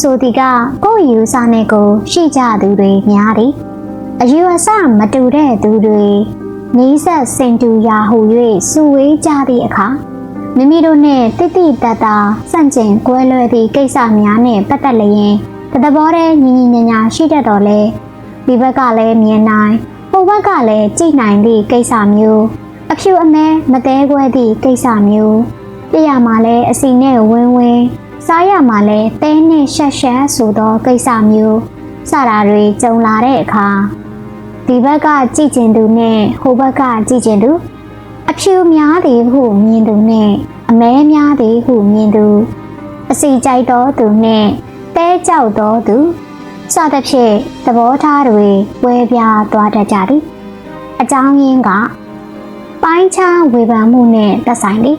ဆိုသည်ကကိုယ့်ယူဆနဲ့ကိုရှိကြသူတွေများသည်အယူအဆမတူတဲ့သူတွေနီးစပ်စင်တူရာဟု၍စုဝေးကြသည့်အခါမိမိတို့နှင့်တိတိတတ်တာစန့်ကျင်ကွဲလွဲသည့်ကိစ္စများနှင့်ပတ်သက်လျင်တသဘောတည်းညီညီညာညာရှိတတ်တော်လဲဒီဘက်ကလည်းမြင်နိုင်ဟိုဘက်ကလည်းကြည့်နိုင်သည့်ကိစ္စမျိုးအဖြူအမဲမသေးခွဲသည့်ကိစ္စမျိုးပြရမှာလဲအစီနဲ့ဝင်းဝင်း စားရမှာလဲတဲနဲ့ရှက်ရှက်ဆိုသောကိစ္စမျိုးစတာတွေကြုံလာတဲ့အခါဒီဘက်ကကြည့်ကျင်သူနဲ့ဟိုဘက်ကကြည့်ကျင်သူအဖြူများသည်ဟုမြင်သူနဲ့အမဲများသည်ဟုမြင်သူအစီကြိုက်တော်သူနဲ့တဲကြောက်တော်သူစသဖြင့်သဘောထားတွေဝဲပြားသွားတတ်ကြသည်အကြောင်းရင်းကပိုင်းခြားဝေဖန်မှုနဲ့သက်ဆိုင်သည်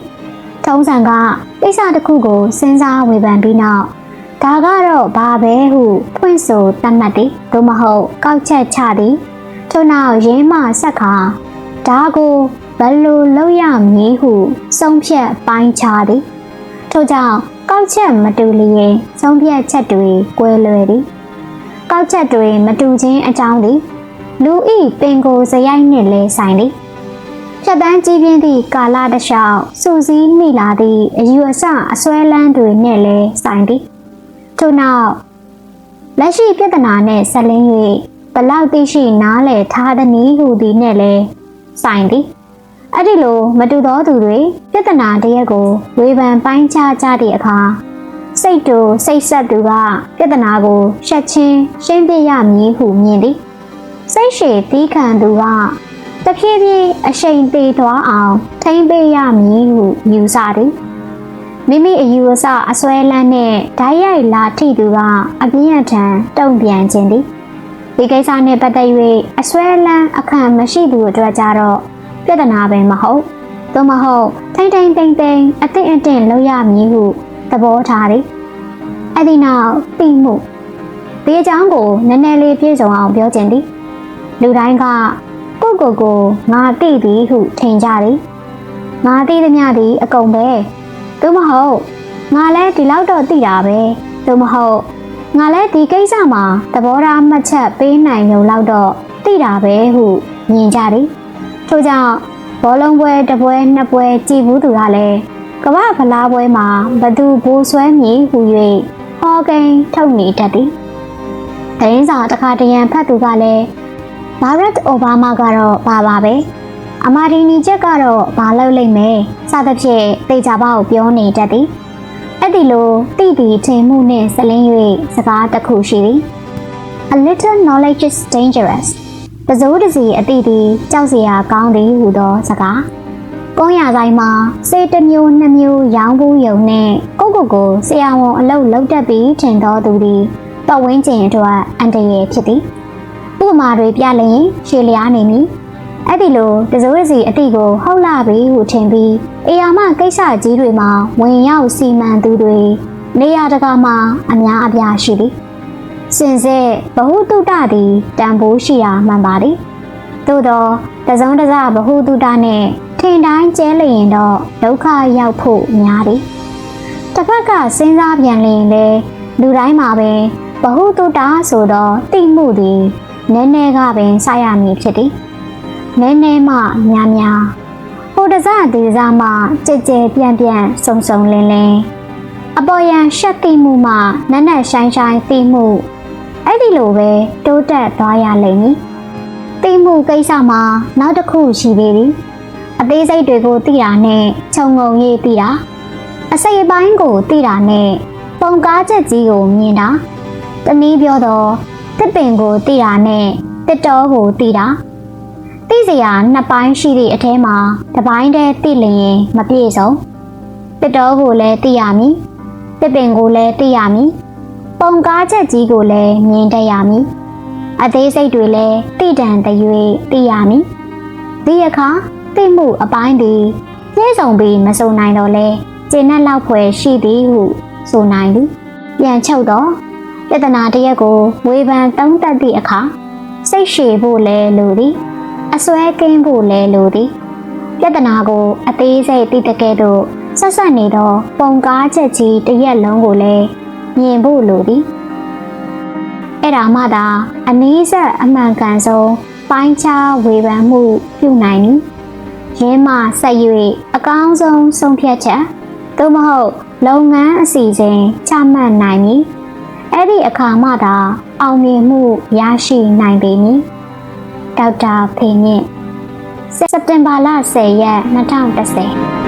ထုံးစံကကိစ္စတစ်ခုကိုစဉ်းစားဝေဖန်ပြီးနောက်ဒါကတော့ဘာပဲဟုဖွင့်ဆိုသတ်မှတ်သည်သို့မဟုတ်ကောက်ချက်ချသည်ထို့နောက်ရင်းမှဆက်ခါဒါကိုဘယ်လိုလုပ်ရမည်ဟုဆုံးဖြတ်ပိုင်းခြားသည်ထို့ကြောင့်ကောက်ချက်မတူလျင်ဆုံးဖြတ်ချက်တွေကွဲလွဲသည်ကောက်ချက်တွေမတူခြင်းအကြောင်းသည်လူဤပင်ကိုစရိုက်နှင့်လဲဆိုင်သည် ဖြတ်တန်းကြီးပြင်းသည့်ကာလတစ်လျှောက်စူးစီးမိလာသည့်အယူအဆအစွဲလန်းတွေနဲ့လဲဆိုင်သည်ထို့နောက်လက်ရှိပြဿနာနဲ့ဆက်လင်း၍ဘလောက်သိရှိနားလည်ထားသည်နည်းဟုသည်နဲ့လဲဆိုင်သည်အဲ့ဒီလိုမတူသောသူတွေပြဿနာတရက်ကိုဝေဖန်ပိုင်းခြားကြသည့်အခါစိတ်တူစိတ်ဆက်သူကပြဿနာကိုရှက်ချင်းရှင်းပြရမည်ဟုမြင်သည်စိတ်ရှည်သီးခံသူက တဖြည်းဖြည်းအရှိန်သေးသွားအောင်ထိမ့်ပေးရမည်ဟုယူဆသည်မိမိအယူအဆအစွဲလန်းနဲ့ဓာတ်ရိုက်လာထိသူကအပြင်းအထန်တုံ့ပြန်ခြင်းသည်ဒီကိစ္စနဲ့ပတ်သက်၍အစွဲလန်းအခန့်မရှိသူအတွက်ကြတော့ပြဿနာပဲမဟုတ်သို့မဟုတ်ထိမ့်ထိမ့်တိမ်တိမ်အသင့်အတင့်လုပ်ရမည်ဟုသဘောထားသည်အဲ့ဒီနောက်ပြီးမှုဒီအကြောင်းကိုနည်းနည်းလေးပြည့်စုံအောင်ပြောခြင်းသည်လူတိုင်းက ကိုယ့်ကိုယ်ကိုငါသိသည်ဟုထင်ကြသည်ငါသိသမျှသည်အကုန်ပဲသို့မဟုတ်ငါလည်းဒီလောက်တော့သိတာပဲသို့မဟုတ်ငါလည်းဒီကိစ္စမှာသဘောထားမှတ်ချက်ပေးနိုင်ရုံလောက်တော့သိတာပဲဟုမြင်ကြသည်ထို့ကြောင့်ဘောလုံးပွဲတစ်ပွဲနှစ်ပွဲကြည်ဘူးသူကလည်းကမ္ဘာဖလားပွဲမှာဘသူဘိုးဆွဲမည်ဟု၍ဟောကိန်းထုတ်နေတတ်သည်။သတင်းစာတစ်ခါတရံဖတ်သူကလည်း ဘာရက်အိုဘားမားကတော့ဘာပါပဲ။အမာဒီနီချက်ကတော့ဘာလုပ်လိမ့်မယ်။စသဖြင့်တေချာပေါက်ပြောနေတတ်သည်။အဲ့ဒီလိုတိတိထင်မှုနဲ့စလင်း၍စကားတစ်ခုရှိသည်။ A little knowledge is dangerous. တစိုးတစီအတိတီကြောက်စရာကောင်းသည်ဟူသောစကားကုန်းရဆိုင်မှာစေတမျိုးနှစ်မျိုးရောင်းဘူးယုံနဲ့ကိုကိုကိုဆရာဝန်အလုပ်လုပ်တတ်ပြီးထင်သောသူသည်တော်ဝင်းကျင်အတွက်အန်တရယ်ဖြစ်သည် ဥပမာတွေပြလျင်ရှေလျားနေမည်အဲ့ဒီလိုတစိုးတစီအတိကိုဟုတ်လာပြီဟုထင်ပြီးအေယာမကိစ္စကြီးတွေမှာဝင်ရောက်စီမံသူတွေနေရာတကာမှာအများအပြားရှိသည်စင်စစ်ဘဟုတုတသည်တန်ဖိုးရှိရာမှန်ပါသည်သို့သောတစုံတစဘဟုတုတနှင့်ထင်တိုင်းကျဲလျင်တော့ဒုက္ခရောက်ဖို့များသည်တစ်ဖက်ကစဉ်းစားပြန်လျင်လေလူတိုင်းမှာပဲဘဟုတုတဆိုသောတိမှုသည် နည်းနည်းကပင်စရမည်ဖြစ်သည်နည်းနည်းမှများများဟိုတစဒီတစမှကြဲကြဲပြန့်ပြန့်စုံစုံလင်းလင်းအပေါ်ယံရှက်သိမှုမှနက်နက်ရှိုင်းရှိုင်းသိမှုအဲ့ဒီလိုပဲတိုးတက်သွားရလိမ့်မည်သိမှုကိစ္စမှာနောက်တစ်ခုရှိသေးသည်အသေးစိတ်တွေကိုသိတာနဲ့ခြုံငုံရေးသိတာအစိတ်အပိုင်းကိုသိတာနဲ့ပုံကားချက်ကြီးကိုမြင်တာတနည်းပြောတော့ တစ်ပင်ကိုသိတာနဲ့တစ်တော်ကိုသိတာသိစရာနှစ်ပိုင်းရှိသည့်အထဲမှာတစ်ပိုင်းတည်းသိလျင်မပြည့်စုံတစ်တော်ကိုလည်းသိရမည်တစ်ပင်ကိုလည်းသိရမည်ပုံကားချက်ကြီးကိုလည်းမြင်တတ်ရမည်အသေးစိတ်တွေလည်းသိတန်တရွေသိရမည်ဒီအခါသိမှုအပိုင်းသည်ပြည့်စုံပြီးမစုံနိုင်တော့လဲကျင့်တဲ့လောက်ဖွယ်ရှိသည်ဟုဆိုနိုင်သည်ပြန်ချုပ်တော့ ပြဿနာတရက်ကိုဝေဖန်သုံးသပ်သည့်အခါစိတ်ရှည်ဖို့လဲလိုသည်အစွဲကင်းဖို့လဲလိုသည်ပြဿနာကိုအသေးစိတ်သိတဲ့ကဲ့သို့ဆက်ဆက်နေသောပုံကားချက်ကြီးတရက်လုံးကိုလည်းမြင်ဖို့လိုသည်အဲ့ဒါမှသာအနည်းဆက်အမှန်ကန်ဆုံးပိုင်းခြားဝေဖန်မှုပြုနိုင်သည်ရင်းမှဆက်၍အကောင်းဆုံးဆုံးဖြတ်ချက်သို့မဟုတ်လုပ်ငန်းအစီအစဉ်ချမှတ်နိုင်မည် အဲ့ဒီအခါမှသာအောင်မြင်မှုရရှိနိုင်ပေမည်ဒေါက်တာဖေမြင့်စက်တင်ဘာလ10ရက်2010